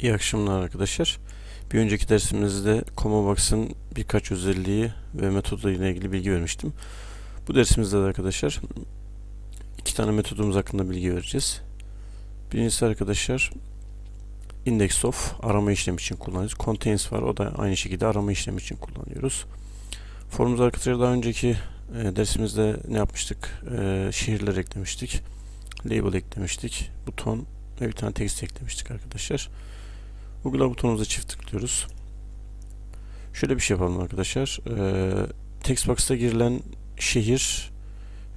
İyi akşamlar arkadaşlar. Bir önceki dersimizde ComoBox'ın birkaç özelliği ve metodu ile ilgili bilgi vermiştim. Bu dersimizde de arkadaşlar iki tane metodumuz hakkında bilgi vereceğiz. Birincisi arkadaşlar index of arama işlemi için kullanıyoruz. Contains var o da aynı şekilde arama işlemi için kullanıyoruz. Forumuz arkadaşlar daha önceki e, dersimizde ne yapmıştık? E, şehirler eklemiştik. Label eklemiştik. Buton ve bir tane text eklemiştik arkadaşlar. Uygula butonumuza çift tıklıyoruz. Şöyle bir şey yapalım arkadaşlar. Ee, text box'a girilen şehir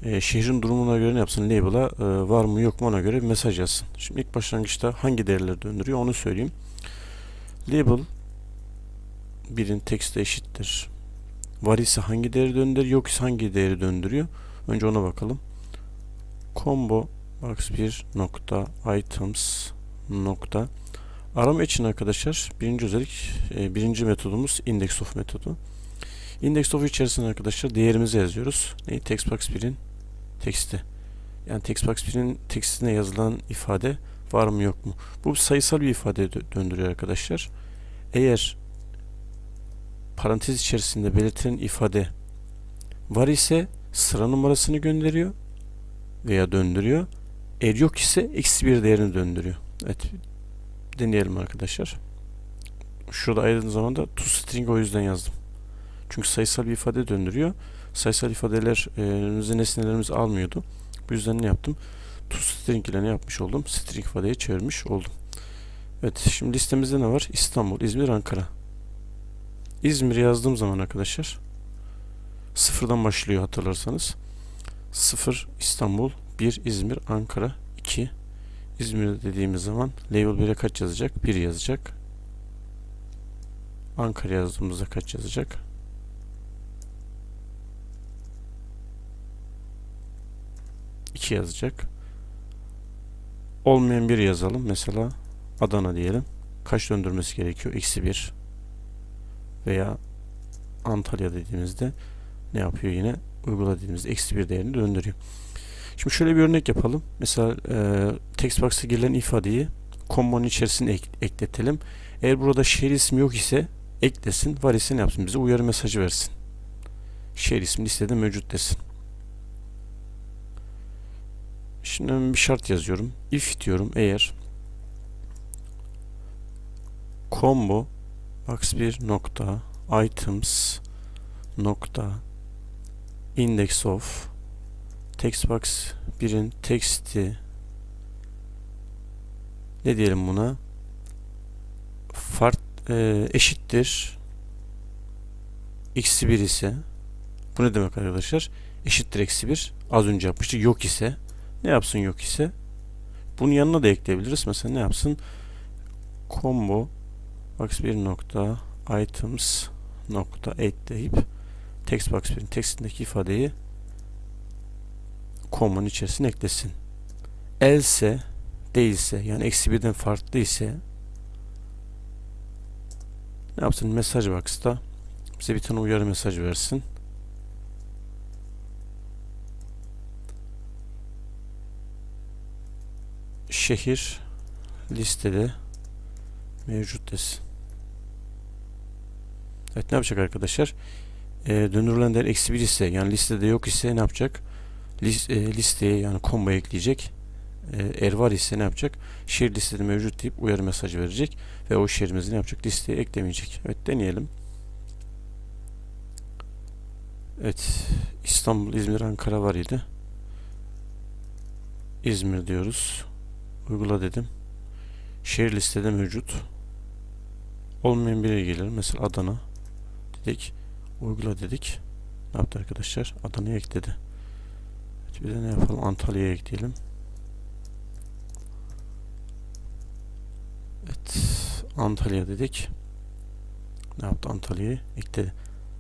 e, şehrin durumuna göre ne yapsın? Label'a e, var mı yok mu ona göre bir mesaj yazsın. Şimdi ilk başlangıçta hangi değerleri döndürüyor onu söyleyeyim. Label birin text'e eşittir. Var ise hangi değeri döndürüyor, yok ise hangi değeri döndürüyor? Önce ona bakalım. Combo box 1 nokta items nokta Arama için arkadaşlar birinci özellik e, birinci metodumuz index of metodu. Index of içerisinde arkadaşlar değerimizi yazıyoruz. Neyi? Textbox 1'in teksti. Yani textbox 1'in tekstine yazılan ifade var mı yok mu? Bu sayısal bir ifade dö- döndürüyor arkadaşlar. Eğer parantez içerisinde belirtilen ifade var ise sıra numarasını gönderiyor veya döndürüyor. Eğer yok ise eksi bir değerini döndürüyor. Evet deneyelim arkadaşlar. Şurada ayırdığım zaman da toString o yüzden yazdım. Çünkü sayısal bir ifade döndürüyor. Sayısal ifadeler e, nesnelerimiz almıyordu. Bu yüzden ne yaptım? toString ile ne yapmış oldum? String ifadeye çevirmiş oldum. Evet şimdi listemizde ne var? İstanbul, İzmir, Ankara. İzmir yazdığım zaman arkadaşlar sıfırdan başlıyor hatırlarsanız. 0 İstanbul, 1 İzmir, Ankara, 2 İzmir dediğimiz zaman label 1'e kaç yazacak? 1 yazacak. Ankara yazdığımızda kaç yazacak? İki yazacak. Olmayan bir yazalım. Mesela Adana diyelim. Kaç döndürmesi gerekiyor? Eksi 1. Veya Antalya dediğimizde ne yapıyor yine? Uygula dediğimizde eksi 1 değerini döndürüyor. Şimdi şöyle bir örnek yapalım. Mesela e, text box'a girilen ifadeyi combo'nun içerisine ek, ekletelim. Eğer burada şehir ismi yok ise eklesin. Var ise ne yapsın? Bize uyarı mesajı versin. Şehir ismi listede mevcut desin. Şimdi bir şart yazıyorum. If diyorum eğer combo box 1 nokta items nokta index of textbox 1'in text'i ne diyelim buna? Fart e, eşittir. Eksi 1 ise bu ne demek arkadaşlar? Eşittir eksi 1 az önce yapmıştık. Yok ise ne yapsın yok ise? Bunun yanına da ekleyebiliriz. Mesela ne yapsın? Combo box 1 nokta items nokta deyip textbox 1'in tekstindeki ifadeyi coma'nın içerisine eklesin. Else değilse yani eksi birden farklı ise ne yapsın? Mesaj box'ta bize bir tane uyarı mesaj versin. Şehir listede mevcut desin. Evet ne yapacak arkadaşlar? E, döndürülen değer eksi 1 ise yani listede yok ise ne yapacak? E, listeye yani combo ekleyecek. E, eğer var ise ne yapacak? Şehir listede mevcut deyip uyarı mesajı verecek ve o şehrimizi ne yapacak? Listeye eklemeyecek. Evet deneyelim. Evet İstanbul, İzmir, Ankara var idi. İzmir diyoruz. Uygula dedim. Şehir listede mevcut. Olmayan biri gelir. Mesela Adana dedik. Uygula dedik. Ne yaptı arkadaşlar? Adana'ya ekledi. Bir de ne yapalım? Antalya'ya ekleyelim. Evet. Antalya dedik. Ne yaptı Antalya'yı? Ekledi.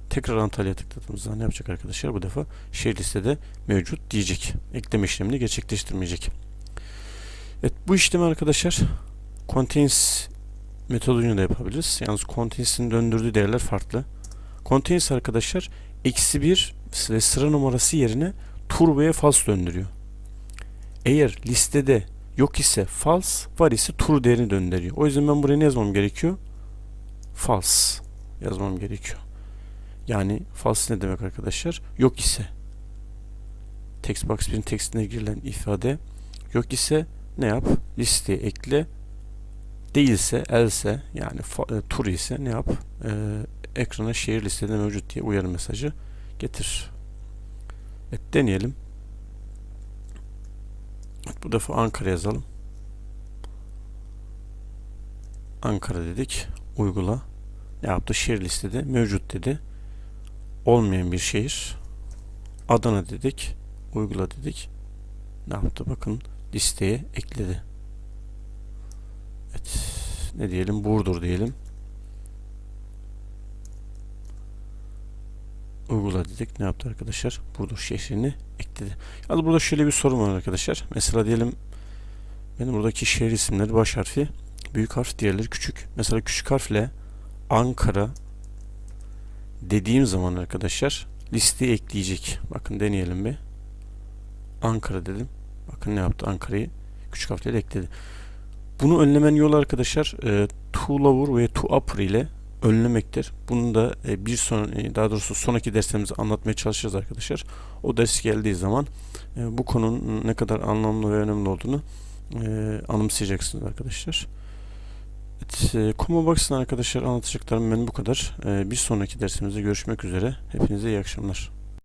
Tekrar Antalya tıkladığımızda ne yapacak arkadaşlar? Bu defa şehir listede mevcut diyecek. Ekleme işlemini gerçekleştirmeyecek. Evet bu işlemi arkadaşlar contains metoduyla da yapabiliriz. Yalnız contains'in döndürdüğü değerler farklı. Contains arkadaşlar eksi bir sıra numarası yerine true veya false döndürüyor. Eğer listede Yok ise false, var ise true değerini döndürüyor. O yüzden ben buraya ne yazmam gerekiyor? False yazmam gerekiyor. Yani false ne demek arkadaşlar? Yok ise. Text box 1'in tekstine girilen ifade yok ise ne yap? Listeye ekle. Değilse, else yani e, true ise ne yap? E, ekrana şehir listede mevcut diye uyarı mesajı getir. Evet deneyelim. Evet, bu defa Ankara yazalım. Ankara dedik. Uygula. Ne yaptı? Şehir listede mevcut dedi. Olmayan bir şehir. Adana dedik. Uygula dedik. Ne yaptı? Bakın listeye ekledi. Evet. Ne diyelim? Burdur diyelim. Uygula dedik. Ne yaptı arkadaşlar? Burdur şehrini ekledi. Yalnız burada şöyle bir sorun var arkadaşlar. Mesela diyelim benim buradaki şehir isimleri baş harfi büyük harf, diğerleri küçük. Mesela küçük harfle Ankara dediğim zaman arkadaşlar listeye ekleyecek. Bakın deneyelim bir. Ankara dedim. Bakın ne yaptı? Ankara'yı küçük harfle ekledi. Bunu önlemen yolu arkadaşlar e, to lower ve to upper ile önlemektir. Bunu da e, bir son e, daha doğrusu sonraki derslerimizde anlatmaya çalışacağız arkadaşlar. O ders geldiği zaman e, bu konunun ne kadar anlamlı ve önemli olduğunu anımsayacaksınız arkadaşlar. Evet, Combo Box'ın arkadaşlar anlatacaklarım benim bu kadar. Bir sonraki dersimizde görüşmek üzere. Hepinize iyi akşamlar.